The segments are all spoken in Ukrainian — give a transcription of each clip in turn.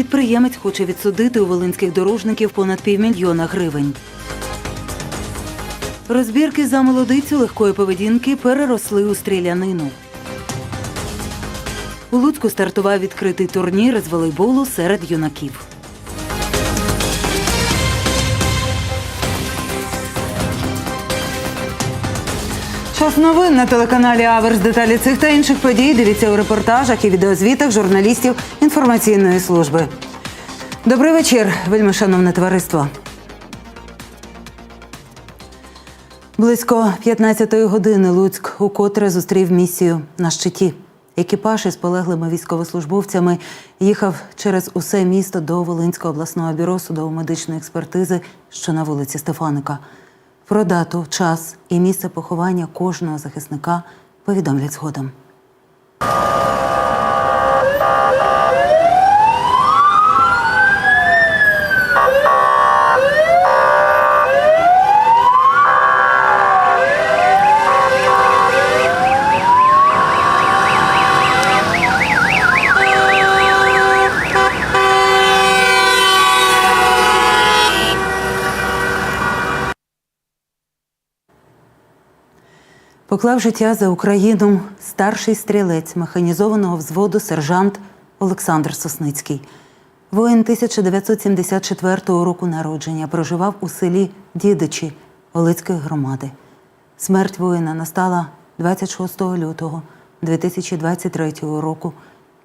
Підприємець хоче відсудити у волинських дорожників понад півмільйона гривень. Розбірки за молодицю легкої поведінки переросли у стрілянину. У Луцьку стартував відкритий турнір з волейболу серед юнаків. Час новин на телеканалі Аверс. Деталі цих та інших подій дивіться у репортажах і відеозвітах журналістів інформаційної служби. Добрий вечір, вельми шановне товариство. Близько 15-ї години Луцьк укотре зустрів місію на щиті. Екіпаж із полеглими військовослужбовцями їхав через усе місто до Волинського обласного бюро судово-медичної експертизи, що на вулиці Стефаника. Про дату, час і місце поховання кожного захисника повідомлять згодом. Поклав життя за Україну старший стрілець механізованого взводу сержант Олександр Сосницький. Воїн 1974 року народження проживав у селі Дідичі Олицької громади. Смерть воїна настала 26 лютого 2023 року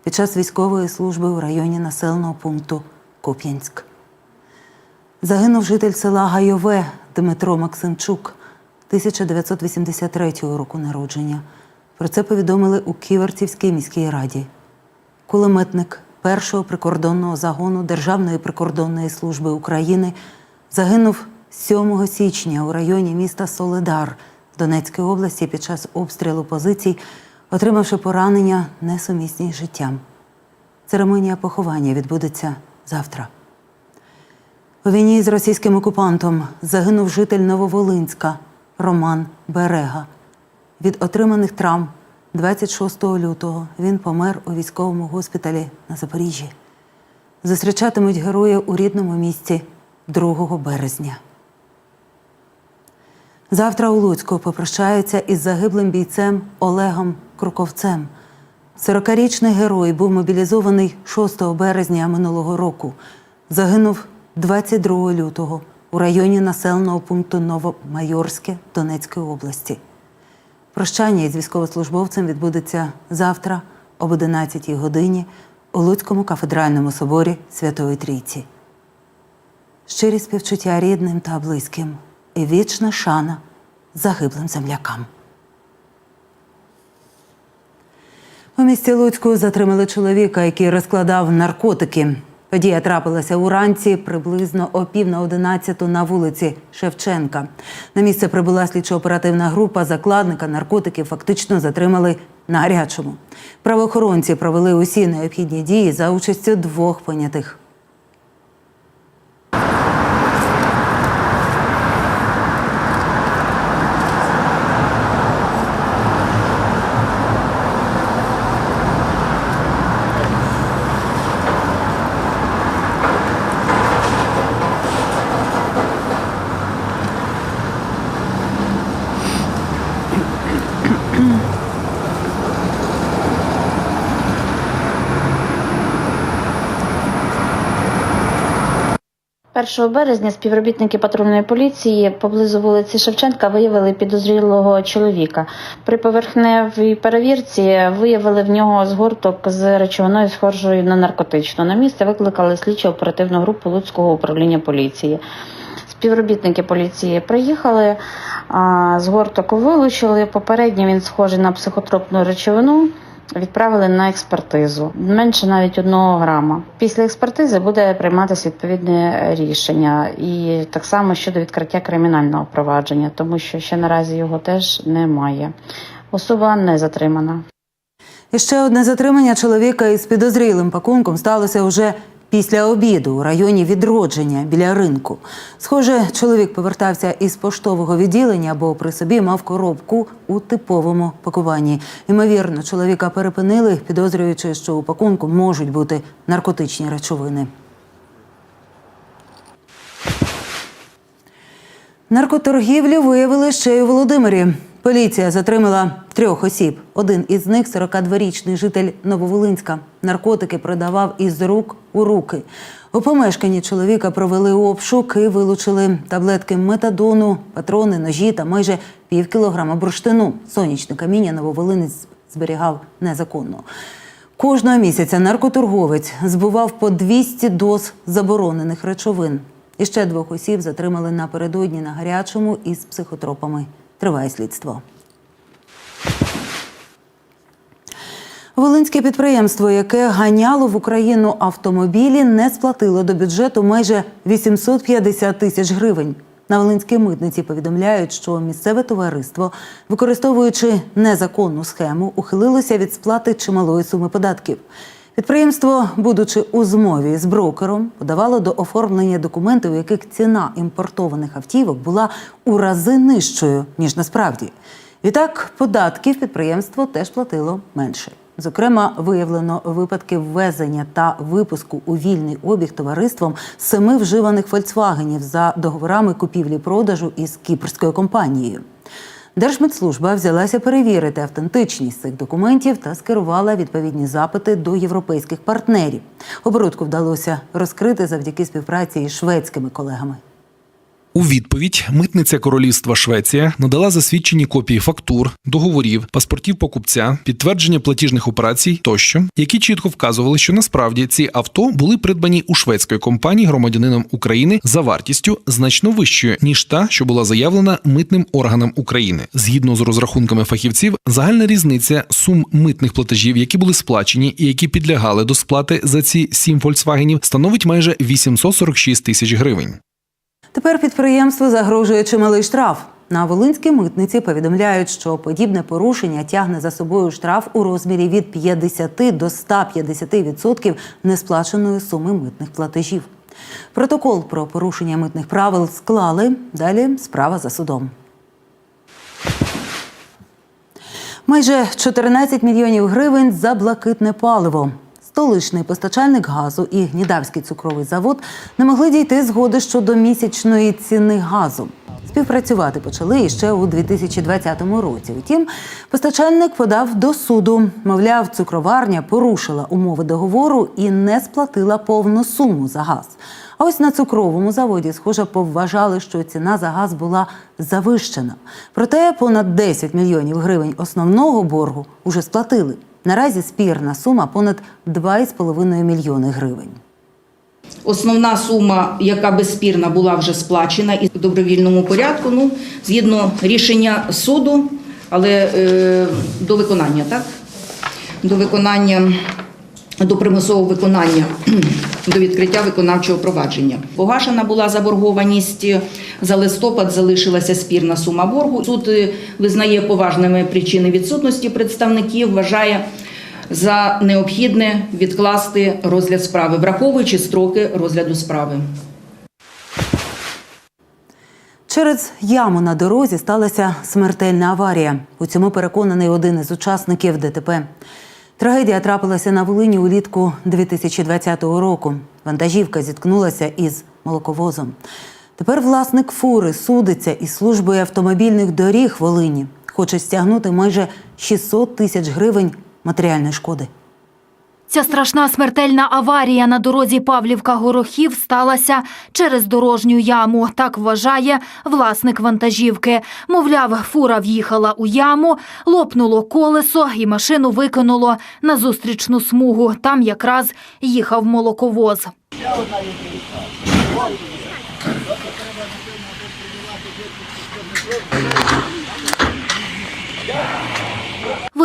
під час військової служби у районі населеного пункту Куп'янськ. Загинув житель села Гайове Дмитро Максимчук 1983 року народження. Про це повідомили у Ківерцівській міській раді. Кулеметник першого прикордонного загону Державної прикордонної служби України загинув 7 січня у районі міста Соледар Донецької області під час обстрілу позицій, отримавши поранення несумісні з життям. Церемонія поховання відбудеться завтра. У війні з російським окупантом загинув житель Нововолинська Роман Берега. Від отриманих травм 26 лютого він помер у військовому госпіталі на Запоріжжі. Зустрічатимуть героя у рідному місті 2 березня. Завтра у Луцьку попрощаються із загиблим бійцем Олегом Круковцем. 40-річний герой був мобілізований 6 березня минулого року. Загинув 22 лютого у районі населеного пункту Новомайорське Донецької області. Прощання із військовослужбовцем відбудеться завтра об 11 годині у Луцькому кафедральному соборі Святої Трійці. Щирі співчуття рідним та близьким і вічна шана загиблим землякам. У місті Луцьку затримали чоловіка, який розкладав наркотики. Подія трапилася уранці приблизно о пів на одинадцяту на вулиці Шевченка. На місце прибула слідчо-оперативна група. Закладника наркотиків фактично затримали на гарячому. Правоохоронці провели усі необхідні дії за участю двох понятих. Першого березня співробітники патрульної поліції поблизу вулиці Шевченка виявили підозрілого чоловіка. При поверхневій перевірці виявили в нього згорток з речовиною схожою на наркотичну. На місце викликали слідчо оперативну групу Луцького управління поліції. Співробітники поліції приїхали, згорток вилучили. Попередньо він схожий на психотропну речовину. Відправили на експертизу менше навіть одного грама. Після експертизи буде прийматися відповідне рішення, і так само щодо відкриття кримінального провадження, тому що ще наразі його теж немає. Особа не затримана. І ще одне затримання чоловіка із підозрілим пакунком сталося уже після обіду у районі відродження біля ринку. Схоже, чоловік повертався із поштового відділення, бо при собі мав коробку у типовому пакуванні. Ймовірно, чоловіка перепинили, підозрюючи, що у пакунку можуть бути наркотичні речовини. Наркоторгівлю виявили ще й у Володимирі. Поліція затримала трьох осіб. Один із них 42-річний житель Нововолинська. Наркотики продавав із рук у руки. У помешканні чоловіка провели обшук і вилучили таблетки метадону, патрони, ножі та майже пів кілограма бурштину. Сонячне каміння Нововолинець зберігав незаконно. Кожного місяця наркоторговець збував по 200 доз заборонених речовин. І ще двох осіб затримали напередодні на гарячому із психотропами. Триває слідство. Волинське підприємство, яке ганяло в Україну автомобілі, не сплатило до бюджету майже 850 тисяч гривень. На Волинській митниці повідомляють, що місцеве товариство, використовуючи незаконну схему, ухилилося від сплати чималої суми податків. Підприємство, будучи у змові з брокером, подавало до оформлення документів, у яких ціна імпортованих автівок була у рази нижчою ніж насправді. Відтак, податків підприємство теж платило менше. Зокрема, виявлено випадки ввезення та випуску у вільний обіг товариством семи вживаних фольксвагенів за договорами купівлі-продажу із кіпрською компанією. Держмедслужба взялася перевірити автентичність цих документів та скерувала відповідні запити до європейських партнерів. Оборудку вдалося розкрити завдяки співпраці із шведськими колегами. У відповідь митниця королівства Швеція надала засвідчені копії фактур, договорів, паспортів покупця, підтвердження платіжних операцій тощо, які чітко вказували, що насправді ці авто були придбані у шведської компанії громадянином України за вартістю значно вищою ніж та, що була заявлена митним органам України. Згідно з розрахунками фахівців, загальна різниця сум митних платежів, які були сплачені і які підлягали до сплати за ці сім фольксвагенів, становить майже 846 тисяч гривень. Тепер підприємству загрожує чималий штраф. На Волинській митниці повідомляють, що подібне порушення тягне за собою штраф у розмірі від 50 до 150% несплаченої суми митних платежів. Протокол про порушення митних правил склали. Далі справа за судом. Майже 14 мільйонів гривень за блакитне паливо. Столичний постачальник газу і Гнідавський цукровий завод не могли дійти згоди щодо місячної ціни газу. Співпрацювати почали іще у 2020 році. Втім, постачальник подав до суду. Мовляв, цукроварня порушила умови договору і не сплатила повну суму за газ. А ось на цукровому заводі, схоже, повважали, що ціна за газ була завищена. Проте понад 10 мільйонів гривень основного боргу уже сплатили. Наразі спірна сума понад 2,5 мільйони гривень. Основна сума, яка безспірна, була вже сплачена і в добровільному порядку, ну, згідно рішення суду, але е, до виконання, так? До виконання, до примусового виконання, до відкриття виконавчого провадження. Погашена була заборгованість за листопад, залишилася спірна сума боргу. Суд е, визнає поважними причини відсутності представників, вважає за необхідне відкласти розгляд справи, враховуючи строки розгляду справи. Через яму на дорозі сталася смертельна аварія. У цьому переконаний один із учасників ДТП. Трагедія трапилася на Волині улітку 2020 року. Вантажівка зіткнулася із молоковозом. Тепер власник фури судиться із службою автомобільних доріг Волині. Хоче стягнути майже 600 тисяч гривень матеріальної шкоди. Ця страшна смертельна аварія на дорозі Павлівка-Горохів сталася через дорожню яму. Так вважає власник вантажівки. Мовляв, фура в'їхала у яму, лопнуло колесо і машину викинуло на зустрічну смугу. Там якраз їхав молоковоз.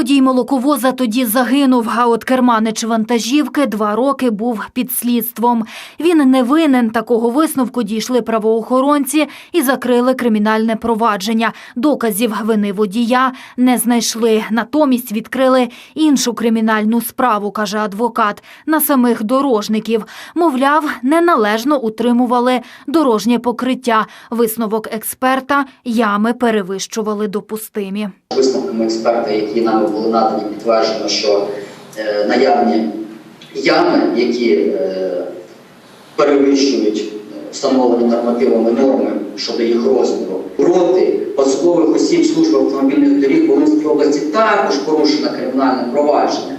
Водій молоковоза тоді загинув, а от керманич вантажівки два роки був під слідством. Він не винен. Такого висновку дійшли правоохоронці і закрили кримінальне провадження. Доказів вини водія не знайшли. Натомість відкрили іншу кримінальну справу, каже адвокат, на самих дорожників. Мовляв, неналежно утримували дорожнє покриття. Висновок експерта ями перевищували допустимі. Висновками експерта, які нами були надані, підтверджено, що е, наявні ями, які е, перевищують е, встановлені нормативами норми щодо їх розміру, проти посадових осіб служби автомобільних доріг Волинської області також порушено кримінальне провадження.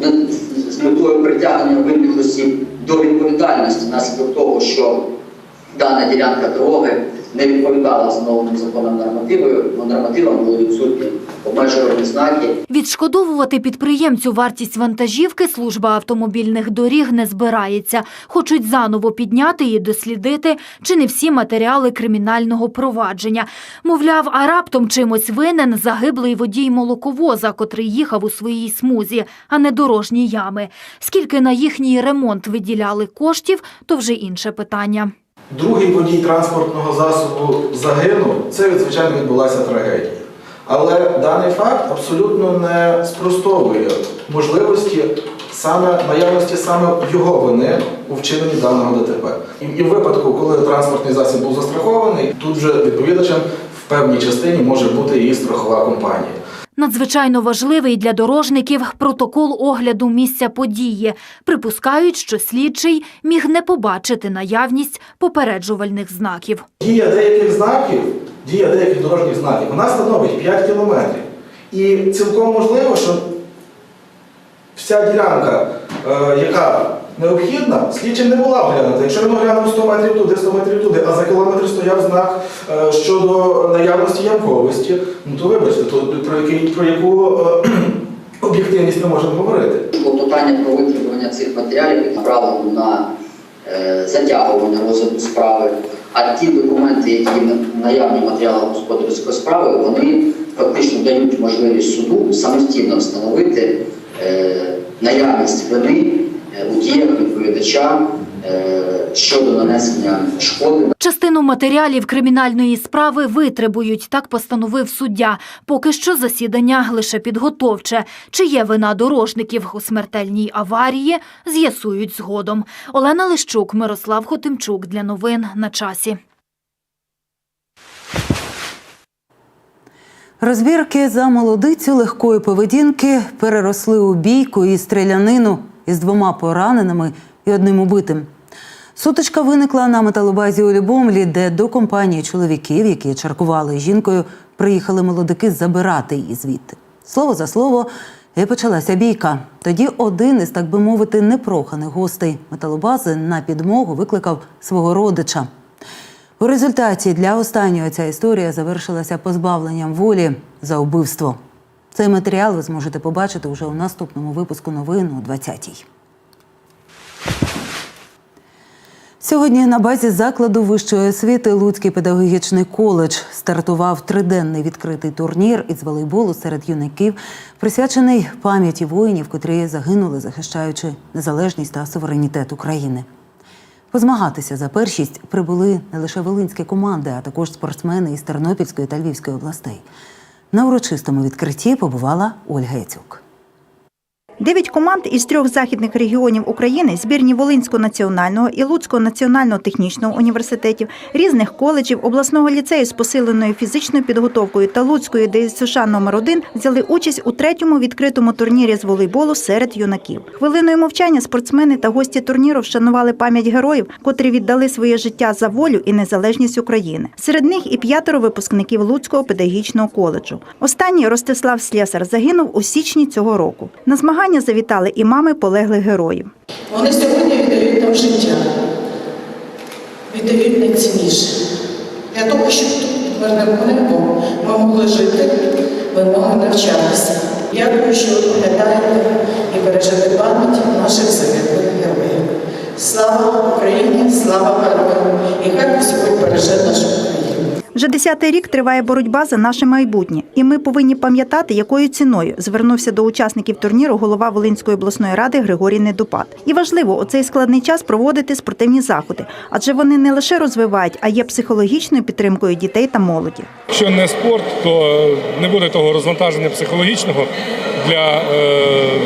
Вони з метою притягнення винних осіб до відповідальності внаслідок того, що дана ділянка дороги не відповідала встановленим законом нормативам, нормативам були відсутні обмежувальні знаки. Відшкодовувати підприємцю вартість вантажівки служба автомобільних доріг не збирається. Хочуть заново підняти і дослідити, чи не всі матеріали кримінального провадження. Мовляв, а раптом чимось винен загиблий водій молоковоза, котрий їхав у своїй смузі, а не дорожні ями. Скільки на їхній ремонт виділяли коштів, то вже інше питання. Другий водій транспортного засобу загинув, це звичайно відбулася трагедія. Але даний факт абсолютно не спростовує можливості саме наявності саме його вини у вчиненні даного ДТП. І, в випадку, коли транспортний засіб був застрахований, тут вже відповідачем в певній частині може бути і страхова компанія. Надзвичайно важливий для дорожників протокол огляду місця події. Припускають, що слідчий міг не побачити наявність попереджувальних знаків. Дія деяких знаків, дія деяких дорожніх знаків, вона становить 5 кілометрів. І цілком можливо, що вся ділянка, е, яка необхідна, слідчим не була оглянута. Якщо він оглянув 100 метрів туди, 100 метрів туди, а за кілометр стояв знак е, щодо наявності ямковості, ну то вибачте, то про, який, про яку е, об'єктивність ми можемо говорити. Клопотання про витребування цих матеріалів направлено на е, затягування розгляду справи. А ті документи, які наявні матеріали господарської справи, вони фактично дають можливість суду самостійно встановити наявність вини е, відповідача е, щодо нанесення шкоди Частину матеріалів кримінальної справи витребують, так постановив суддя. Поки що засідання лише підготовче. Чи є вина дорожників у смертельній аварії, з'ясують згодом. Олена Лищук, Мирослав Хотимчук для новин на часі. Розбірки за молодицю легкої поведінки переросли у бійку і стрілянину із двома пораненими і одним убитим. Сутичка виникла на металобазі у Любомлі, де до компанії чоловіків, які чаркували жінкою, приїхали молодики забирати її звідти. Слово за слово, і почалася бійка. Тоді один із, так би мовити, непроханих гостей металобази на підмогу викликав свого родича. У результаті для останнього ця історія завершилася позбавленням волі за вбивство. Цей матеріал ви зможете побачити вже у наступному випуску новин о 20-й. Сьогодні на базі закладу вищої освіти Луцький педагогічний коледж стартував триденний відкритий турнір із волейболу серед юнаків, присвячений пам'яті воїнів, котрі загинули, захищаючи незалежність та суверенітет України. Позмагатися за першість прибули не лише волинські команди, а також спортсмени із Тернопільської та Львівської областей. На урочистому відкритті побувала Ольга Яцюк. Дев'ять команд із трьох західних регіонів України, збірні Волинського національного і Луцького національного технічного університетів, різних коледжів, обласного ліцею з посиленою фізичною підготовкою та Луцької ДСШ номер 1 взяли участь у третьому відкритому турнірі з волейболу серед юнаків. Хвилиною мовчання спортсмени та гості турніру вшанували пам'ять героїв, котрі віддали своє життя за волю і незалежність України. Серед них і п'ятеро випускників Луцького педагогічного коледжу. Останній Ростислав Слєсар загинув у січні цього року. На змагання завітали і мами полеглих героїв. Вони сьогодні віддають нам життя, віддають найцінніше. Для того, щоб тут мирним небом ми могли жити, ми могли навчатися. Дякую, що ви пам'ятаєте і бережете пам'ять наших загиблих героїв. Слава Україні, слава героям! І хай Господь береже нашу. Вже десятий рік триває боротьба за наше майбутнє, і ми повинні пам'ятати, якою ціною звернувся до учасників турніру голова Волинської обласної ради Григорій Недопад. І важливо у цей складний час проводити спортивні заходи, адже вони не лише розвивають, а є психологічною підтримкою дітей та молоді. Якщо не спорт, то не буде того розвантаження психологічного для, е,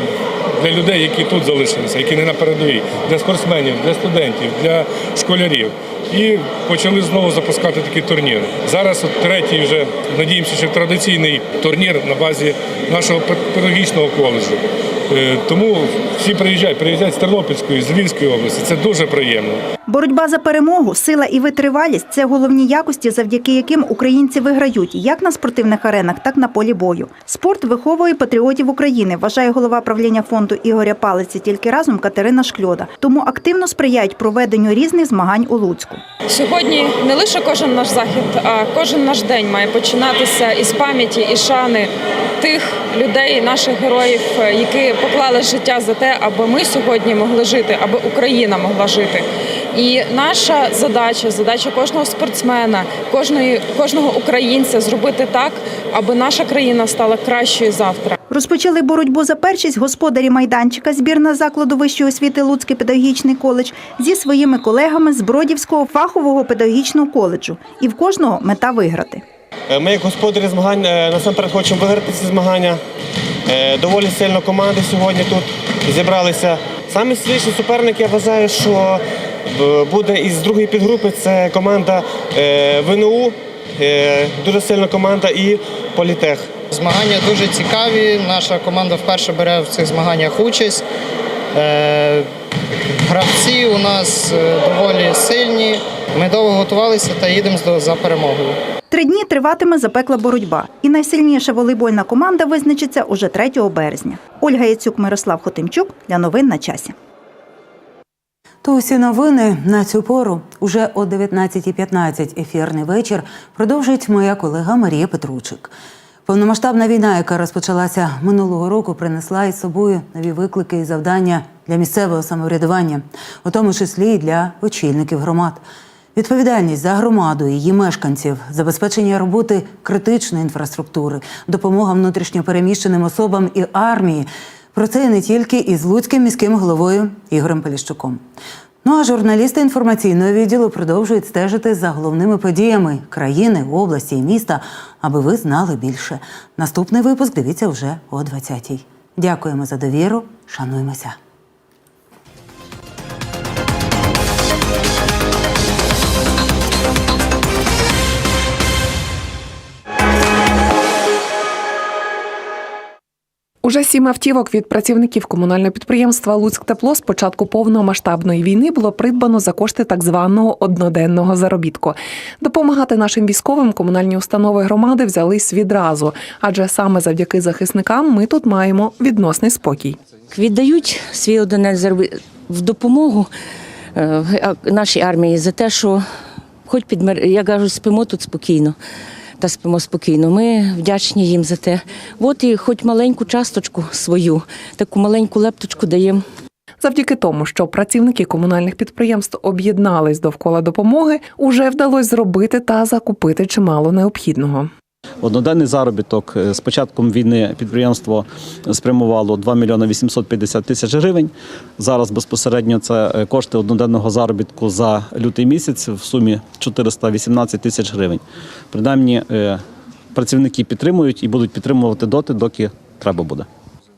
для людей, які тут залишилися, які не на передовій, для спортсменів, для студентів, для школярів. І почали знову запускати такі турніри. Зараз от третій вже надіємося, що традиційний турнір на базі нашого педагогічного коледжу. Е, Тому всі приїжджають, приїжджають з Тернопільської, з Львівської області. Це дуже приємно. Боротьба за перемогу, сила і витривалість це головні якості, завдяки яким українці виграють як на спортивних аренах, так і на полі бою. Спорт виховує патріотів України, вважає голова правління фонду Ігоря Палиці тільки разом Катерина Шкльода. Тому активно сприяють проведенню різних змагань у Луцьку. Сьогодні не лише кожен наш захід, а кожен наш день має починатися із пам'яті і шани тих людей, наших героїв, які поклали життя за те, аби ми сьогодні могли жити, аби Україна могла жити. І наша задача, задача кожного спортсмена, кожної, кожного українця зробити так, аби наша країна стала кращою завтра. Розпочали боротьбу за першість господарі майданчика збірна закладу вищої освіти Луцький педагогічний коледж зі своїми колегами з Бродівського фахового педагогічного коледжу. І в кожного мета виграти. Е, Ми, як господарі змагань, е, насамперед хочемо виграти ці змагання. Е, Доволі сильно команди сьогодні тут зібралися. Самий сильніший суперник, я вважаю, що буде із другої підгрупи. Це команда ВНУ, дуже сильна команда і Політех. Змагання дуже цікаві. Наша команда вперше бере в цих змаганнях участь. Гравці у нас доволі сильні. Ми довго готувалися та їдемо за перемогою. Три дні триватиме запекла боротьба, і найсильніша волейбольна команда визначиться уже 3 березня. Ольга Яцюк, Мирослав Хотимчук для новин на часі. То усі новини на цю пору уже о 19.15 ефірний вечір продовжують моя колега Марія Петручик. Повномасштабна війна, яка розпочалася минулого року, принесла із собою нові виклики і завдання для місцевого самоврядування, у тому числі і для очільників громад. Відповідальність за громаду її мешканців, забезпечення роботи критичної інфраструктури, допомога внутрішньопереміщеним особам і армії. Про це не тільки із Луцьким міським головою Ігорем Поліщуком. Ну а журналісти інформаційного відділу продовжують стежити за головними подіями країни, області і міста, аби ви знали більше. Наступний випуск дивіться вже о 20-й. Дякуємо за довіру. Шануємося. Уже сім автівок від працівників комунального підприємства «Луцьктепло» з початку повномасштабної війни було придбано за кошти так званого одноденного заробітку. Допомагати нашим військовим комунальні установи громади взялись відразу, адже саме завдяки захисникам ми тут маємо відносний спокій. віддають свій одинець зароби- в допомогу е, нашій армії за те, що хоч підмер, я кажу, спимо тут спокійно. Та спимо спокійно. Ми вдячні їм за те. От і хоч маленьку часточку свою, таку маленьку лепточку даємо. Завдяки тому, що працівники комунальних підприємств об'єднались довкола допомоги, уже вдалося зробити та закупити чимало необхідного. Одноденний заробіток е, з початком війни підприємство спрямувало 2 мільйони 850 тисяч гривень. Зараз безпосередньо це е, кошти одноденного заробітку за лютий місяць в сумі 418 тисяч гривень. Принаймні е, працівники підтримують і будуть підтримувати доти, доки треба буде.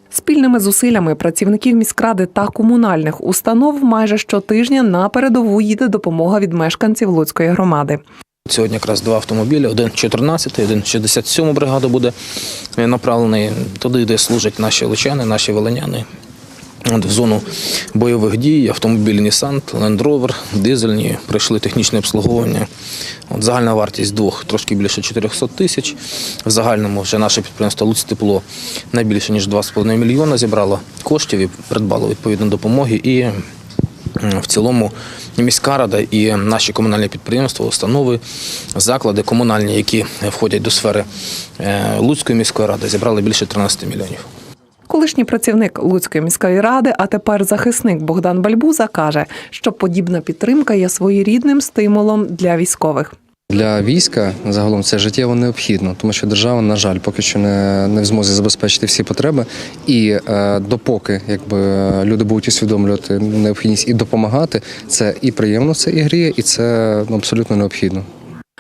Спільними зусиллями працівників міськради та комунальних установ майже щотижня на передову їде допомога від мешканців Луцької громади. Сьогодні якраз два автомобілі: один 14, один 67 бригаду буде е, направлений туди, де служать наші лучани, наші волиняни. От в зону бойових дій автомобілі Nissan, Land Rover, дизельні, пройшли технічне обслуговування. От загальна вартість двох трошки більше 400 тисяч. В загальному вже наше підприємство Луцтепло найбільше ніж 2,5 мільйона зібрало коштів і придбало відповідну допомоги. І в цілому міська рада і наші комунальні підприємства, установи, заклади комунальні, які входять до сфери е, Луцької міської ради, зібрали більше 13 мільйонів. Колишній працівник Луцької міської ради, а тепер захисник Богдан Бальбуза каже, що подібна підтримка є своєрідним стимулом для військових. Для війська загалом це життєво необхідно, тому що держава, на жаль, поки що не, не в змозі забезпечити всі потреби. І е, допоки якби люди будуть усвідомлювати необхідність і допомагати, це і приємно, це і гріє, і це абсолютно необхідно.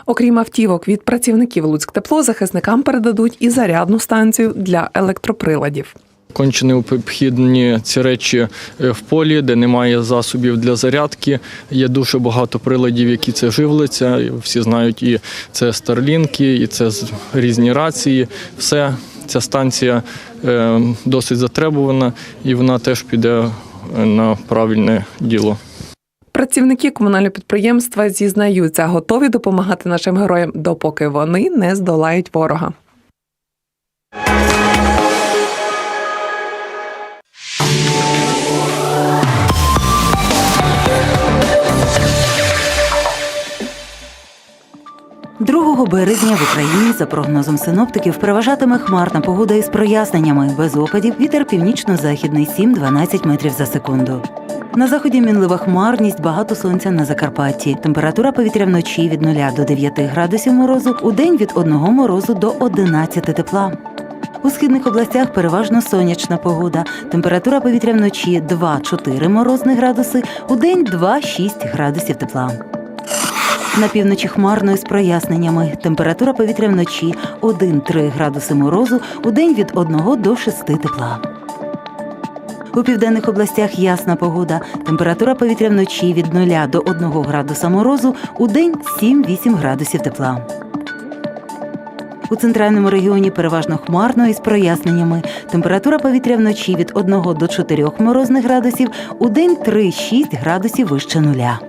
Окрім автівок від працівників Луцьктепло, захисникам передадуть і зарядну станцію для електроприладів. Конче необхідні ці речі е, в полі, де немає засобів для зарядки. Є дуже багато приладів, які це живляться. Всі знають, і це старлінки, і це різні рації. Все ця станція е, досить затребувана, і вона теж піде е, на правильне діло. Працівники комунального підприємства зізнаються, готові допомагати нашим героям, допоки вони не здолають ворога. Другого березня в Україні, за прогнозом синоптиків, переважатиме хмарна погода із проясненнями, без опадів, вітер північно-західний 7-12 метрів за секунду. На заході мінлива хмарність, багато сонця на Закарпатті. Температура повітря вночі від 0 до 9 градусів морозу, у день від 1 морозу до 11 тепла. У східних областях переважно сонячна погода. Температура повітря вночі 2-4 морозних градуси, у день 2-6 градусів тепла. На півночі хмарно із проясненнями. Температура повітря вночі 1-3 градуси морозу, у день від 1 до 6 тепла. У південних областях ясна погода. Температура повітря вночі від 0 до 1 градуса морозу, у день 7-8 градусів тепла. У центральному регіоні переважно хмарно із проясненнями. Температура повітря вночі від 1 до 4 морозних градусів, у день 3-6 градусів вище нуля.